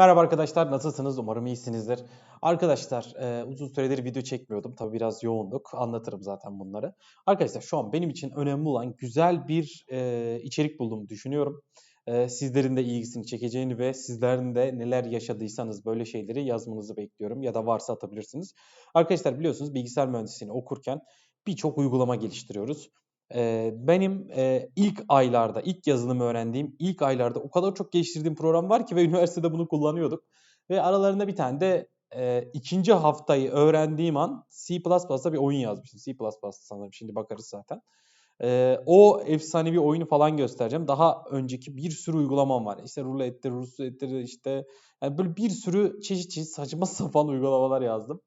Merhaba arkadaşlar, nasılsınız? Umarım iyisinizdir. Arkadaşlar, e, uzun süredir video çekmiyordum. Tabii biraz yoğunduk. Anlatırım zaten bunları. Arkadaşlar şu an benim için önemli olan güzel bir e, içerik bulduğumu düşünüyorum. E, sizlerin de ilgisini çekeceğini ve sizlerin de neler yaşadıysanız böyle şeyleri yazmanızı bekliyorum. Ya da varsa atabilirsiniz. Arkadaşlar biliyorsunuz bilgisayar mühendisliğini okurken birçok uygulama geliştiriyoruz. Benim, ilk aylarda, ilk yazılımı öğrendiğim ilk aylarda o kadar çok geliştirdiğim program var ki ve üniversitede bunu kullanıyorduk. Ve aralarında bir tane de, eee, 2. haftayı öğrendiğim an C++'da bir oyun yazmıştım. C++ sanırım, şimdi bakarız zaten. Eee, o efsanevi oyunu falan göstereceğim. Daha önceki bir sürü uygulamam var. İşte rulettir, rulettir, işte, yani böyle bir sürü çeşit çeşit saçma sapan uygulamalar yazdım.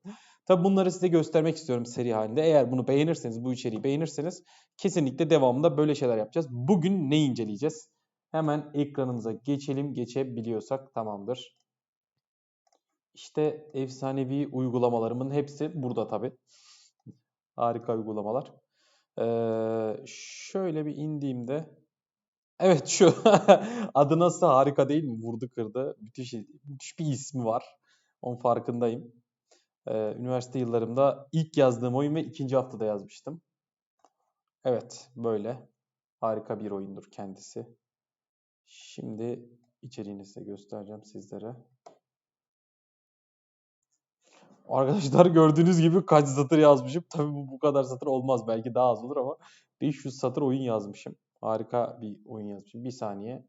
Tabii bunları size göstermek istiyorum seri halinde. Eğer bunu beğenirseniz, bu içeriği beğenirseniz kesinlikle devamında böyle şeyler yapacağız. Bugün ne inceleyeceğiz? Hemen ekranımıza geçelim. Geçebiliyorsak tamamdır. İşte efsanevi uygulamalarımın hepsi burada tabii. Harika uygulamalar. Ee, şöyle bir indiğimde Evet şu adı nasıl harika değil mi? Vurdu kırdı. Müthiş, müthiş bir ismi var. Onun farkındayım. Ee, üniversite yıllarımda ilk yazdığım oyun ve ikinci haftada yazmıştım. Evet, böyle. Harika bir oyundur kendisi. Şimdi içeriğini size göstereceğim sizlere. Arkadaşlar gördüğünüz gibi kaç satır yazmışım. Tabii bu bu kadar satır olmaz. Belki daha az olur ama 500 satır oyun yazmışım. Harika bir oyun yazmışım. Bir saniye.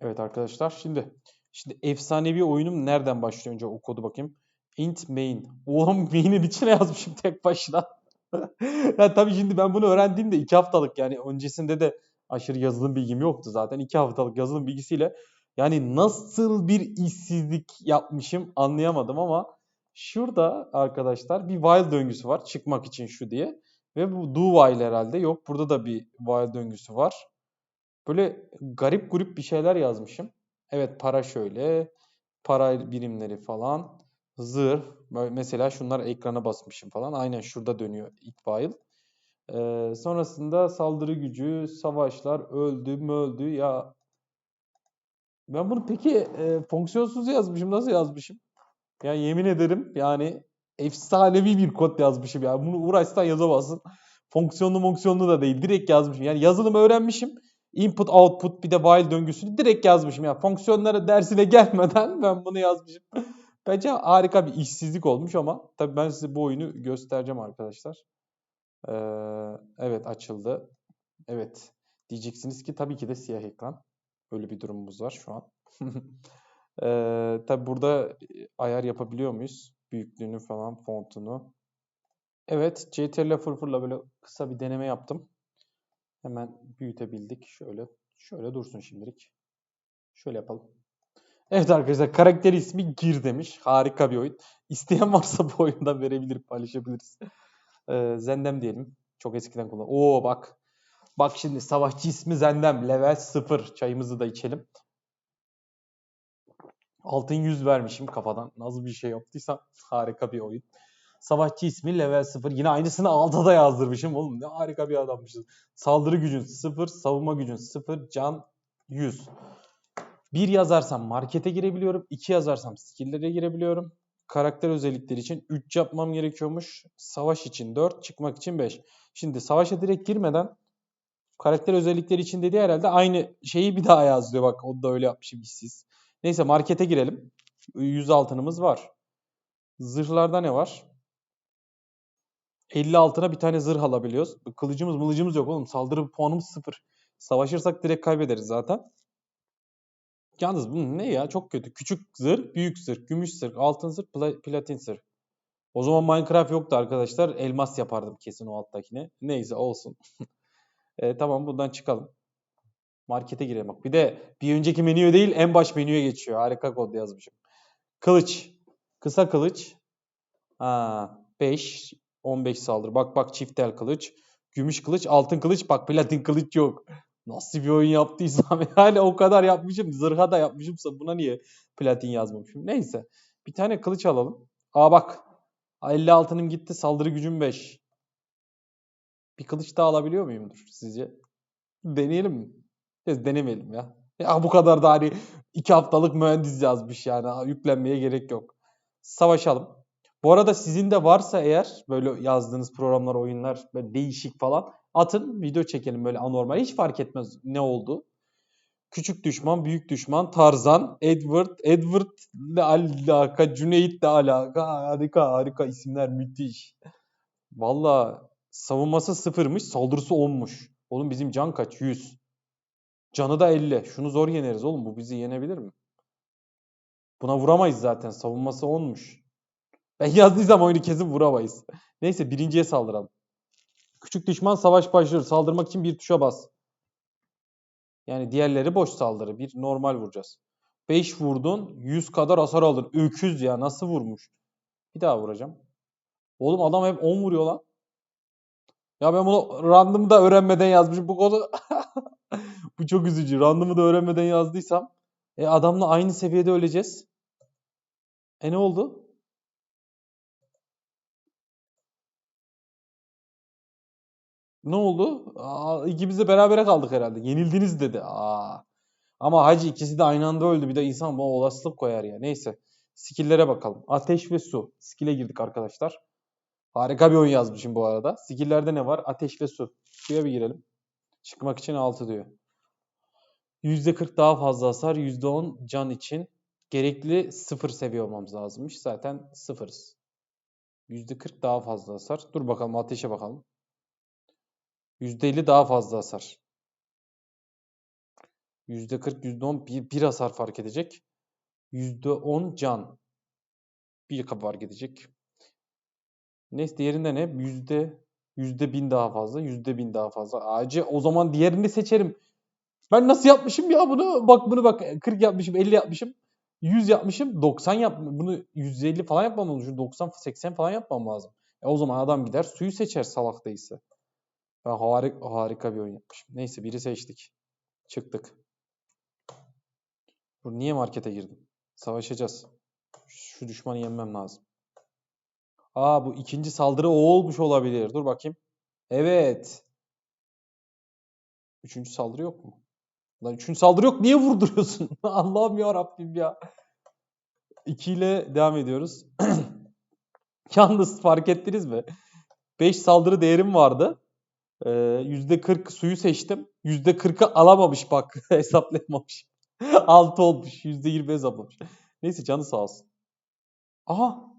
Evet arkadaşlar şimdi şimdi efsanevi oyunum nereden başlıyor önce o kodu bakayım. Int main. Oğlum main'in içine yazmışım tek başına. ya tabii şimdi ben bunu öğrendiğimde iki haftalık yani öncesinde de aşırı yazılım bilgim yoktu zaten. iki haftalık yazılım bilgisiyle yani nasıl bir işsizlik yapmışım anlayamadım ama şurada arkadaşlar bir while döngüsü var çıkmak için şu diye. Ve bu do while herhalde yok. Burada da bir while döngüsü var. Böyle garip grup bir şeyler yazmışım. Evet para şöyle. Para birimleri falan. Zırh. Mesela şunlar ekrana basmışım falan. Aynen şurada dönüyor ilk file. Ee, sonrasında saldırı gücü, savaşlar, öldü mü öldü ya. Ben bunu peki e, fonksiyonsuz yazmışım. Nasıl yazmışım? Ya yemin ederim yani efsanevi bir kod yazmışım. Yani bunu uğraşsan yazamazsın. Fonksiyonlu fonksiyonlu da değil. Direkt yazmışım. Yani yazılımı öğrenmişim. Input, output bir de while döngüsünü direkt yazmışım. Yani fonksiyonlara dersine gelmeden ben bunu yazmışım. Bence harika bir işsizlik olmuş ama tabii ben size bu oyunu göstereceğim arkadaşlar. Ee, evet açıldı. Evet. Diyeceksiniz ki tabii ki de siyah ekran. Öyle bir durumumuz var şu an. ee, tabii burada ayar yapabiliyor muyuz? Büyüklüğünü falan, fontunu. Evet, CTRL fırfırla böyle kısa bir deneme yaptım. Hemen büyütebildik. Şöyle şöyle dursun şimdilik. Şöyle yapalım. Evet arkadaşlar karakter ismi Gir demiş. Harika bir oyun. İsteyen varsa bu oyundan verebilir, paylaşabiliriz. Ee, Zendem diyelim. Çok eskiden kullan. Oo bak. Bak şimdi savaşçı ismi Zendem. Level 0. Çayımızı da içelim. Altın 100 vermişim kafadan. Nasıl bir şey yaptıysam harika bir oyun. Savaşçı ismi level 0. Yine aynısını alta da yazdırmışım. Oğlum ne harika bir adammışız. Saldırı gücün 0, savunma gücün 0, can 100. Bir yazarsam markete girebiliyorum. iki yazarsam skill'lere girebiliyorum. Karakter özellikleri için 3 yapmam gerekiyormuş. Savaş için 4, çıkmak için 5. Şimdi savaşa direkt girmeden karakter özellikleri için dediği herhalde aynı şeyi bir daha yazıyor. Bak o da öyle yapmışım işsiz. Neyse markete girelim. 100 altınımız var. Zırhlarda ne var? 50 altına bir tane zırh alabiliyoruz. Kılıcımız mılıcımız yok oğlum. Saldırı puanımız sıfır. Savaşırsak direkt kaybederiz zaten. Yalnız bu ne ya? Çok kötü. Küçük zırh, büyük zırh, gümüş zırh, altın zırh, pla- platin zırh. O zaman Minecraft yoktu arkadaşlar. Elmas yapardım kesin o alttakine. Neyse olsun. e, tamam buradan çıkalım. Markete girelim bak. Bir de bir önceki menüye değil en baş menüye geçiyor. Harika kod yazmışım. Kılıç. Kısa kılıç. Ha, 5. 15 saldırı. Bak bak çift el kılıç. Gümüş kılıç, altın kılıç. Bak platin kılıç yok. Nasıl bir oyun yaptıysam yani o kadar yapmışım. Zırha da yapmışımsa buna niye platin yazmamışım? Neyse. Bir tane kılıç alalım. Aa bak. 50 altınım gitti. Saldırı gücüm 5. Bir kılıç daha alabiliyor muyumdur sizce? Deneyelim mi? Biz denemeyelim ya. Ya bu kadar da hani iki haftalık mühendis yazmış yani. Yüklenmeye gerek yok. Savaşalım. Bu arada sizin de varsa eğer böyle yazdığınız programlar, oyunlar böyle değişik falan atın video çekelim böyle anormal. Hiç fark etmez ne oldu. Küçük düşman, büyük düşman, Tarzan, Edward, Edward ne alaka, Cüneyt de alaka. Harika harika isimler müthiş. Valla savunması sıfırmış, saldırısı 10'muş. Oğlum bizim can kaç? 100. Canı da 50. Şunu zor yeneriz oğlum. Bu bizi yenebilir mi? Buna vuramayız zaten. Savunması 10'muş. Ben yazdıysam oyunu kesin vuramayız. Neyse birinciye saldıralım. Küçük düşman savaş başlıyor. Saldırmak için bir tuşa bas. Yani diğerleri boş saldırı. Bir normal vuracağız. 5 vurdun 100 kadar hasar aldın. Öküz ya nasıl vurmuş? Bir daha vuracağım. Oğlum adam hep 10 vuruyor lan. Ya ben bunu random'da öğrenmeden yazmışım. Bu konu bu çok üzücü. Random'ı da öğrenmeden yazdıysam e adamla aynı seviyede öleceğiz. E ne oldu? Ne oldu? Aa, ikimiz de berabere kaldık herhalde. Yenildiniz dedi. Aa. Ama hacı ikisi de aynı anda öldü. Bir de insan buna olasılık koyar ya. Neyse. Skill'lere bakalım. Ateş ve su. Skill'e girdik arkadaşlar. Harika bir oyun yazmışım bu arada. Skill'lerde ne var? Ateş ve su. Suya bir girelim. Çıkmak için 6 diyor. %40 daha fazla hasar, %10 can için. Gerekli 0 seviye olmamız lazımmış. Zaten sıfırız. %40 daha fazla hasar. Dur bakalım ateşe bakalım. %50 daha fazla hasar. %40, %10 bir, bir hasar fark edecek. %10 can. Bir fark edecek. Neyse diğerinde ne? Yüzde yüzde bin daha fazla. Yüzde bin daha fazla. Acı o zaman diğerini seçerim. Ben nasıl yapmışım ya bunu? Bak bunu bak 40 yapmışım, 50 yapmışım. 100 yapmışım, 90 yap. Bunu 150 falan yapmam lazım. 90 80 falan yapmam lazım. E o zaman adam gider suyu seçer salak değilse. Ben harika, harika bir oyun yapmışım. Neyse biri seçtik. Çıktık. Dur, niye markete girdim? Savaşacağız. Şu düşmanı yenmem lazım. Aa bu ikinci saldırı o olmuş olabilir. Dur bakayım. Evet. Üçüncü saldırı yok mu? Lan üçüncü saldırı yok. Niye vurduruyorsun? Allah'ım ya Rabbim ya. 2 ile devam ediyoruz. Yalnız fark ettiniz mi? 5 saldırı değerim vardı. Ee, %40 suyu seçtim. %40'ı alamamış bak. Hesaplayamamış. 6 olmuş. %20 hesaplamış. Neyse canı sağ olsun. Aha.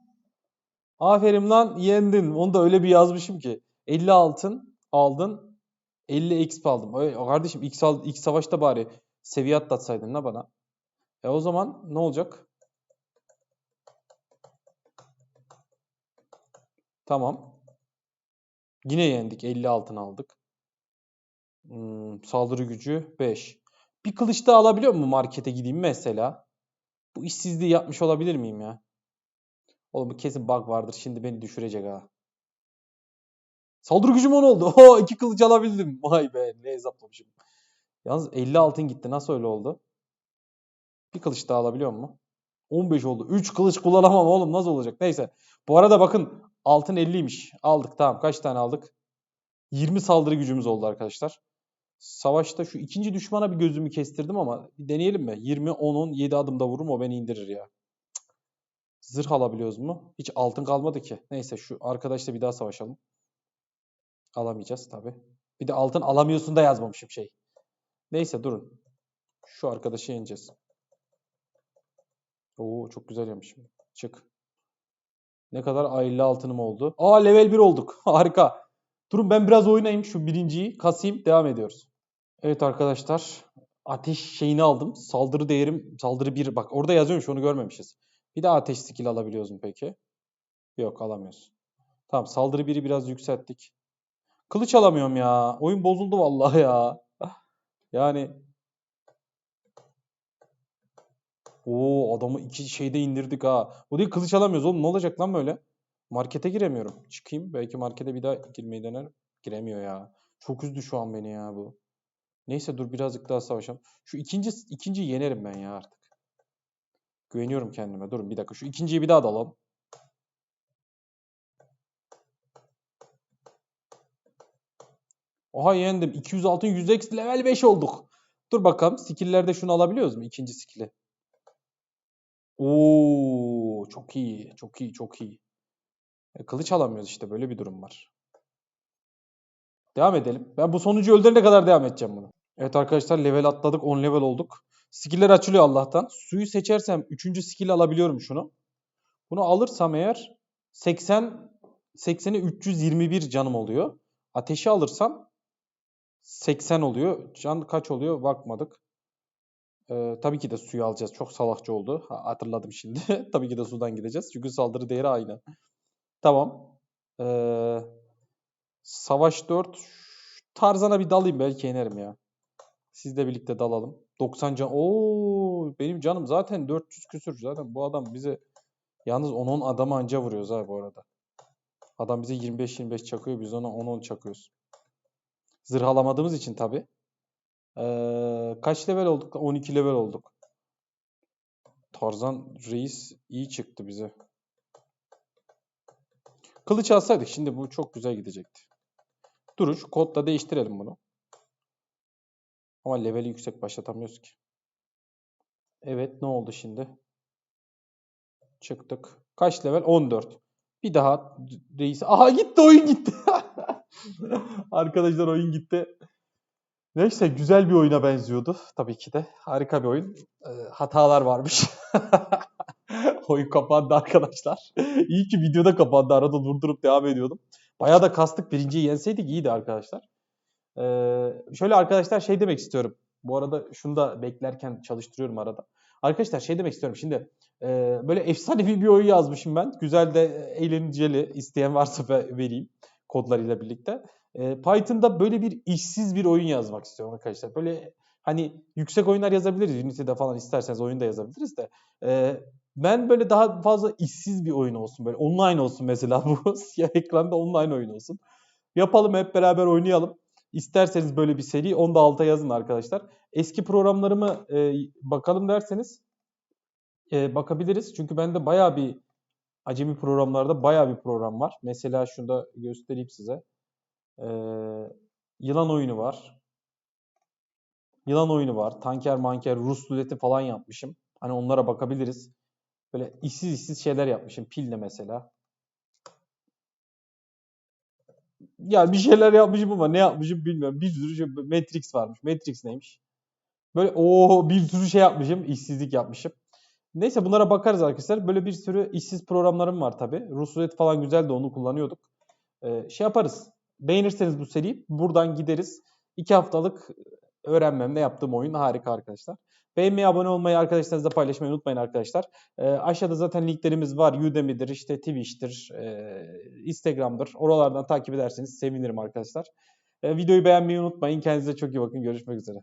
Aferin lan yendin. Onu da öyle bir yazmışım ki. 50 altın aldın. 50 exp aldım. Öyle, kardeşim ilk, ilk savaşta bari seviye atlatsaydın la bana. E o zaman ne olacak? Tamam. Yine yendik. 50 altın aldık. Hmm, saldırı gücü 5. Bir kılıç daha alabiliyor mu markete gideyim mesela? Bu işsizliği yapmış olabilir miyim ya? Oğlum kesin bug vardır. Şimdi beni düşürecek ha. Saldırı gücüm 10 oldu. Ho iki kılıç alabildim. Vay be ne hesaplamışım. Yalnız 50 altın gitti. Nasıl öyle oldu? Bir kılıç daha alabiliyor mu? 15 oldu. 3 kılıç kullanamam oğlum. Nasıl olacak? Neyse. Bu arada bakın altın 50'ymiş. Aldık tamam. Kaç tane aldık? 20 saldırı gücümüz oldu arkadaşlar. Savaşta şu ikinci düşmana bir gözümü kestirdim ama bir deneyelim mi? 20, 10, 10, 7 adımda vururum o beni indirir ya. Zırh alabiliyoruz mu? Hiç altın kalmadı ki. Neyse şu arkadaşla bir daha savaşalım. Alamayacağız tabi. Bir de altın alamıyorsun da yazmamışım şey. Neyse durun. Şu arkadaşı yeneceğiz. Oo çok güzel yemişim. Çık. Ne kadar 50 altınım oldu. Aa level 1 olduk. Harika. Durun ben biraz oynayayım şu birinciyi. Kasayım devam ediyoruz. Evet arkadaşlar. Ateş şeyini aldım. Saldırı değerim saldırı 1. Bak orada yazıyormuş onu görmemişiz. Bir daha ateş skill alabiliyoruz mu peki? Yok alamıyoruz. Tamam saldırı 1'i biraz yükselttik. Kılıç alamıyorum ya. Oyun bozuldu vallahi ya. Yani Oo adamı iki şeyde indirdik ha. O değil kılıç alamıyoruz oğlum. Ne olacak lan böyle? Markete giremiyorum. Çıkayım. Belki markete bir daha girmeyi denerim. Giremiyor ya. Çok üzdü şu an beni ya bu. Neyse dur birazcık daha savaşalım. Şu ikinci ikinciyi yenerim ben ya artık. Güveniyorum kendime. Durun bir dakika. Şu ikinciyi bir daha da alalım. Oha yendim. 200 altın 100 eksi level 5 olduk. Dur bakalım skill'lerde şunu alabiliyoruz mu? İkinci skill'i. Oo, çok iyi. Çok iyi. Çok iyi. E, kılıç alamıyoruz işte. Böyle bir durum var. Devam edelim. Ben bu sonucu öldürene kadar devam edeceğim bunu. Evet arkadaşlar level atladık. 10 level olduk. Skill'ler açılıyor Allah'tan. Suyu seçersem 3. skill alabiliyorum şunu. Bunu alırsam eğer 80 80'e 321 canım oluyor. Ateşi alırsam 80 oluyor. Can kaç oluyor bakmadık. Ee, tabii ki de suyu alacağız. Çok salakça oldu. Ha, hatırladım şimdi. tabii ki de sudan gideceğiz. Çünkü saldırı değeri aynı. Tamam. Ee, savaş 4. Tarzan'a bir dalayım belki yenerim ya. Sizle birlikte dalalım. 90 can. Oo, benim canım zaten 400 küsür. Zaten bu adam bize yalnız 10-10 adamı anca vuruyoruz ha bu arada. Adam bize 25-25 çakıyor. Biz ona 10-10 çakıyoruz. Zırh alamadığımız için tabii. Kaç level olduk? 12 level olduk. Tarzan reis iyi çıktı bize. Kılıç alsaydık şimdi bu çok güzel gidecekti. Duruş kodla değiştirelim bunu. Ama leveli yüksek başlatamıyoruz ki. Evet ne oldu şimdi? Çıktık. Kaç level? 14. Bir daha reis. Aha gitti oyun gitti. Arkadaşlar oyun gitti. Neyse güzel bir oyuna benziyordu tabii ki de. Harika bir oyun. Ee, hatalar varmış. oyun kapandı arkadaşlar. İyi ki videoda kapandı. Arada durdurup devam ediyordum. Bayağı da kastık. Birinciyi yenseydik iyiydi arkadaşlar. Ee, şöyle arkadaşlar şey demek istiyorum. Bu arada şunu da beklerken çalıştırıyorum arada. Arkadaşlar şey demek istiyorum. Şimdi e, böyle efsanevi bir oyun yazmışım ben. Güzel de eğlenceli. İsteyen varsa vereyim kodlarıyla birlikte. Python'da böyle bir işsiz bir oyun yazmak istiyorum arkadaşlar. Böyle hani yüksek oyunlar yazabiliriz. Unity'de falan isterseniz oyun da yazabiliriz de. Ben böyle daha fazla işsiz bir oyun olsun. Böyle online olsun mesela bu. Siyah ekranda online oyun olsun. Yapalım hep beraber oynayalım. İsterseniz böyle bir seri onu da alta yazın arkadaşlar. Eski programlarımı e, bakalım derseniz e, bakabiliriz. Çünkü bende baya bir acemi programlarda baya bir program var. Mesela şunu da göstereyim size. Yılan oyunu var. Yılan oyunu var. Tanker manker Rus ruleti falan yapmışım. Hani onlara bakabiliriz. Böyle işsiz işsiz şeyler yapmışım. Pille mesela. Ya bir şeyler yapmışım ama ne yapmışım bilmiyorum. Bir sürü şey, Matrix varmış. Matrix neymiş? Böyle o bir sürü şey yapmışım. işsizlik yapmışım. Neyse bunlara bakarız arkadaşlar. Böyle bir sürü işsiz programlarım var tabi. Rusulet falan güzel de onu kullanıyorduk. Ee, şey yaparız. Beğenirseniz bu seriyi buradan gideriz. İki haftalık öğrenmemde yaptığım oyun harika arkadaşlar. Beğenmeyi, abone olmayı, arkadaşlarınızla paylaşmayı unutmayın arkadaşlar. E, aşağıda zaten linklerimiz var. Udemy'dir, işte Twitch'tir, e, Instagram'dır. Oralardan takip ederseniz sevinirim arkadaşlar. E, videoyu beğenmeyi unutmayın. Kendinize çok iyi bakın. Görüşmek üzere.